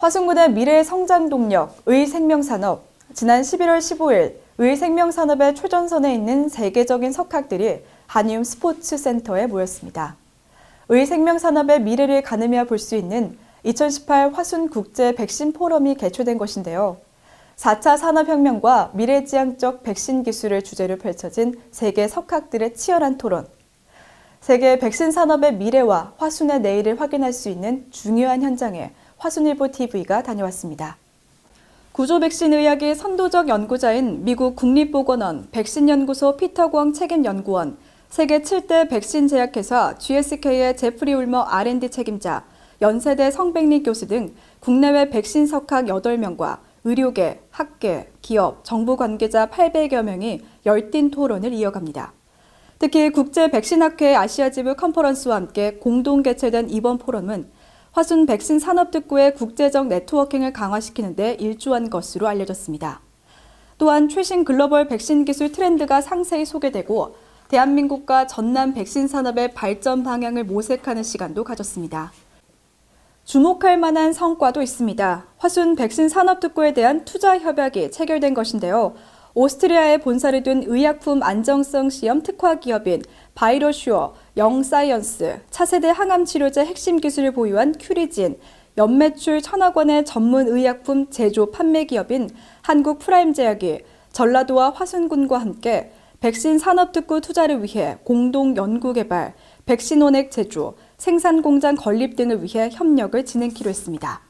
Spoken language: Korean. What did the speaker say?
화순군의 미래 성장 동력, 의생명산업. 지난 11월 15일 의생명산업의 최전선에 있는 세계적인 석학들이 한이움 스포츠 센터에 모였습니다. 의생명산업의 미래를 가늠해 볼 수 있는 2018 화순 국제 백신 포럼이 개최된 것인데요. 4차 산업혁명과 미래지향적 백신 기술을 주제로 펼쳐진 세계 석학들의 치열한 토론. 세계 백신 산업의 미래와 화순의 내일을 확인할 수 있는 중요한 현장에 화순일보 TV가 다녀왔습니다. 구조 백신 의학의 선도적 연구자인 미국 국립보건원 백신연구소 피터광 책임연구원, 세계 7대 백신 제약회사 GSK의 제프리 울머 R&D 책임자, 연세대 성백리 교수 등 국내외 백신 석학 8명과 의료계, 학계, 기업, 정부 관계자 800여 명이 열띤 토론을 이어갑니다. 특히 국제 백신학회 아시아지부 컨퍼런스와 함께 공동 개최된 이번 포럼은 화순 백신 산업특구의 국제적 네트워킹을 강화시키는 데 일조한 것으로 알려졌습니다. 또한 최신 글로벌 백신 기술 트렌드가 상세히 소개되고 대한민국과 전남 백신 산업의 발전 방향을 모색하는 시간도 가졌습니다. 주목할 만한 성과도 있습니다. 화순 백신 산업특구에 대한 투자 협약이 체결된 것인데요. 오스트리아에 본사를 둔 의약품 안정성 시험 특화 기업인 바이러슈어, 영사이언스, 차세대 항암 치료제 핵심 기술을 보유한 큐리진, 연매출 천억 원의 전문 의약품 제조 판매 기업인 한국 프라임제약이 전라도와 화순군과 함께 백신 산업특구 투자를 위해 공동 연구 개발, 백신 원액 제조, 생산 공장 건립 등을 위해 협력을 진행키로 했습니다.